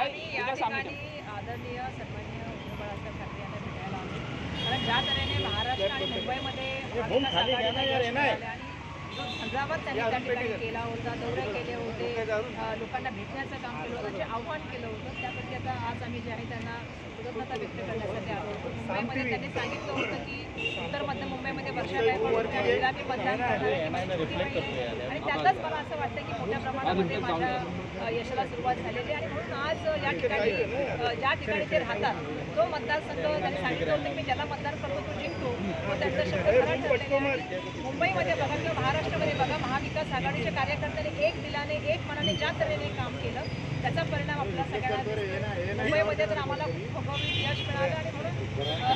आणि या ठिकाणी आदरणीय सन्माननीय उद्धव बाळासाहेब ठाकरे यांना भेटायला आलो कारण ज्या तऱ्हेने महाराष्ट्र आणि मुंबईमध्ये महाविकास आघाडीला आणि जो झंझावात त्यांनी त्या ठिकाणी केला होता दौरे केले होते लोकांना भेटण्याचं काम केलं होतं. जे आव्हान केलं होतं त्यासाठी आता आज आम्ही जे आहे त्यांना कृतज्ञता व्यक्त करण्यासाठी आलो होतो मुंबईमध्ये त्यांनी सांगितलं होतं की उत्तर मध्य मुंबईमध्ये वर्षा आणि मतदान त्यातच मला असं वाटतं की मोठ्या प्रमाणामध्ये माझ्या यशाला सुरुवात झालेली आणि म्हणून आज या ठिकाणी ज्या ठिकाणी ते राहतात तो मतदारसंघ त्यांनी सांगितलं होतं मी ज्याला मतदान करतो तो जिंकतो तो त्यांचा शब्द खरा ठरलेला आहे. मुंबईमध्ये बघा किंवा महाराष्ट्रामध्ये बघा महाविकास आघाडीच्या कार्यकर्त्यांनी एक दिलाने एक मनाने ज्या तऱ्हेने काम केलं त्याचा परिणाम आपल्या सगळ्यांना. मुंबईमध्ये तर आम्हाला खूप यश मिळालं आणि म्हणून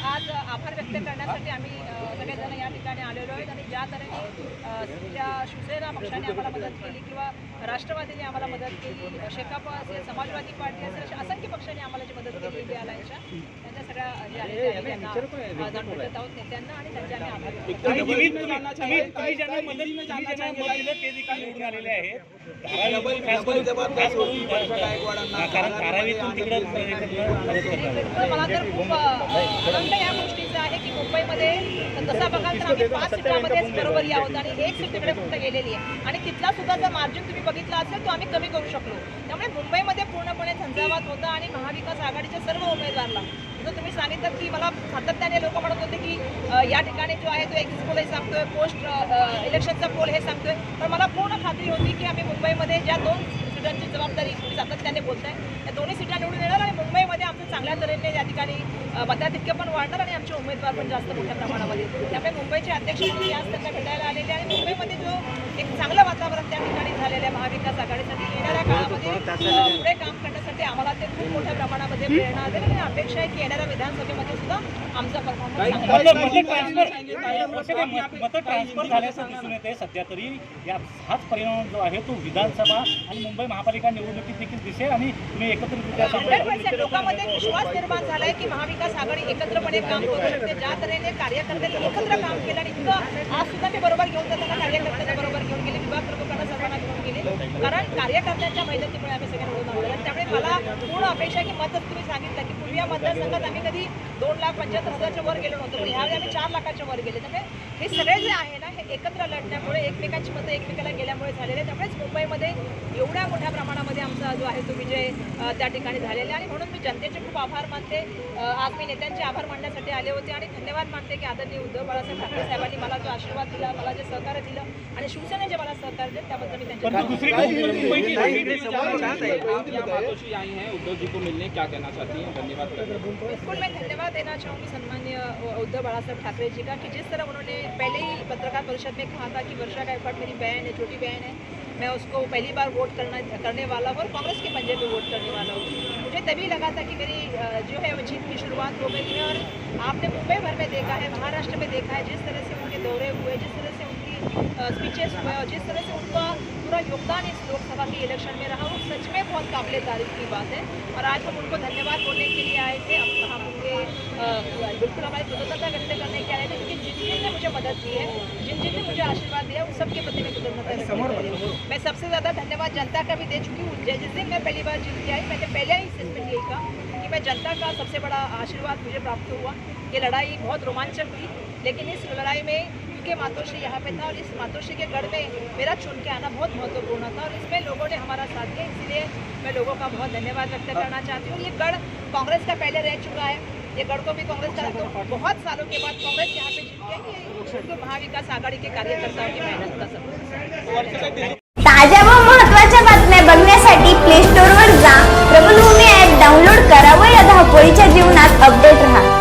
आज आभार व्यक्त करण्यासाठी आम्ही सगळेजण या ठिकाणी आलेलो आहेत आणि ज्या तऱ्हेने त्या शिवसेना पक्षाने आम्हाला मदत केली किंवा राष्ट्रवादीने आम्हाला मदत केली शेकाप असेल समाजवादी पार्टी असेल अशा असंख्य पक्षांनी आम्हाला जी मदत केली इंडिया अलायन्सच्या त्यांच्या सगळ्या जे आहे त्यांना अ, जाण भेटत आहोत नेत्यांना आणि त्यांचे आम्ही हा, मला तर खूप आनंद या गोष्टीचा आहे की मुंबईमध्ये तसा तर आम्ही पाच सीटामध्येच बरोबरी आहोत आणि एक सीट तिकडे फक्त गेलेली आहे. आणि तिथला सुद्धा जर मार्जिन तुम्ही बघितला असेल तो आम्ही कमी करू शकलो. त्यामुळे मुंबईमध्ये पूर्णपणे झंझावात होता आणि महाविकास आघाडीच्या सर्व उमेदवारला. जसं तुम्ही सांगितलं की मला सातत्याने लोक म्हणत होते की या ठिकाणी जो आहे तो एक्झिट पोल हे सांगतोय पोस्ट इलेक्शनचा पोल हे सांगतोय. पण मला पूर्ण खात्री होती की आम्ही मुंबईमध्ये ज्या दोन सीटांची जबाबदारी तुम्ही सातत्याने बोलताय. त्या दोन्ही सीटा निवडून येणार आणि मुंबईमध्ये आमचं चांगल्या तऱ्हेने या ठिकाणी मताधिक्य पण वाढणार आणि आमचे उमेदवार पण जास्त मोठ्या प्रमाणामध्ये. त्यामुळे मुंबईचे अध्यक्ष म्हणून आज त्यांना भेटायला आलेले आणि मुंबईमध्ये जो एक चांगलं वातावरण त्या ठिकाणी झालेलं आहे महाविकास आघाडीसाठी येणाऱ्या काळामध्ये पुढे काम करण्यासाठी आम्हाला ते खूप मोठ्या प्रमाणामध्ये प्रेरणा देईल आणि अपेक्षा आहे की येणाऱ्या विधानसभेमध्ये सुद्धा आमचा मत ट्रान्सफर झाल्याचं दिसून येते. सध्या तरी या हाच परिणाम जो आहे तो विधानसभा आणि मुंबई महापालिका निवडणुकीत देखील दिसेल आणि तुम्ही पर्सेंट लोकांमध्ये विश्वास निर्माण झालाय की महाविकास आघाडी एकत्रपणे काम करू शकते. ज्या तऱ्हेने कार्यकर्त्यांनी एकत्र काम केलं आणि इतकं आज सुद्धा मी बरोबर घेऊन जाताना कार्यकर्त्यांना बरोबर घेऊन गेले विभाग प्रमुखांना सर्वांना घेऊन गेले. कारण कार्यकर्त्यांच्या मेहनतीमुळे आम्ही सगळे निवडून आलो आणि त्यामुळे मला पूर्ण अपेक्षा की मतच तुम्ही सांगितलं की पूर्वी या मतदारसंघात आम्ही कधी दोन लाख पंच्याहत्तर हजारच्या वर गेलो नव्हतो पण ह्यावेळी आम्ही चार लाखाच्या वर गेले. त्यामुळे हे सगळे जे आहे ना हे एकत्र लढण्यामुळे एकमेकांची मतं एकमेकाला गेल्यामुळे झालेले आहे. त्यामुळेच मुंबईमध्ये एवढ्या मोठ्या प्रमाणामध्ये आमचा जो आहे तो विजय त्या ठिकाणी झालेला आणि म्हणून मी जनतेचे खूप आभार मानते. आज मी नेत्यांचे आभार मानण्यासाठी आले होते आणि धन्यवाद मानते की आदरणीय उद्धव बाळासाहेब ठाकरे साहेबांनी मला जो आशीर्वाद दिला मला जे सहकार्य दिलं आणि शिवसेने जे मला सहकार्य दिलं त्याबद्दल मी त्यांचे आई हैं। उद्धव जी को मिलने क्या कहना चाहती हैं? धन्यवाद बिल्कुल, मैं धन्यवाद देना चाहूँगी सम्मान्य उद्धव बाला साहब ठाकरे जी का कि जिस तरह उन्होंने पहले ही पत्रकार परिषद में कहा था कि वर्षा गायकवाड़ मेरी बहन है, छोटी बहन है, मैं उसको पहली बार वोट करना, करने वाला हूँ और कांग्रेस के पंजे पे वोट करने वाला हूँ। मुझे तभी लगा था कि मेरी जो है वो जीत की शुरुआत हो गई है और आपने मुंबई भर में देखा है, महाराष्ट्र में देखा है, जिस तरह से उनके दौरे हुए, जिस तरह स्पीचेस हुए और जिस तरह से उनका पूरा योगदान इस लोकसभा के इलेक्शन में रहा, वो सच में बहुत काबिल तारीफ़ की बात है। और आज हम उनको धन्यवाद बोलने के लिए आए थे। अब हम उनके बिल्कुल हमारी कृतज्ञता व्यक्त करने के आए थे, क्योंकि जिन जिन ने मुझे मदद की है, जिन जिन ने मुझे आशीर्वाद दिया, उन सबके प्रति मैं कृतज्ञता मैं सबसे ज़्यादा धन्यवाद जनता का भी दे चुकी हूँ। जिस दिन मैं पहली बार जीत के आई, मैंने पहले ही स्टेटमेंट यही कहा कि मैं जनता का सबसे बड़ा आशीर्वाद मुझे प्राप्त हुआ। ये लड़ाई बहुत रोमांचक हुई, लेकिन इस लड़ाई में क्योंकि मातोश्री यहाँ पे था और इस मातोश्री के गढ़ में मेरा चुन के आना बहुत महत्वपूर्ण था और इसमें लोगों ने हमारा साथ दिया इसलिए मैं लोगों का बहुत धन्यवाद व्यक्त करना चाहती हूँ। ये गढ़ कांग्रेस का पहले रह चुका है। ये गढ़ को भी कांग्रेस का तो बहुत सालों के बाद कांग्रेस यहाँ पे जीत के तो महाविकास आघाड़ी के कार्यकर्ताओं की मेहनत का सब ताज्या व महत्त्वाच्या बातम्या बघण्यासाठी प्ले स्टोअर वर जा. प्रबलभूमी ऍप डाउनलोड करा व या धावपळीच्या जीवनात अपडेट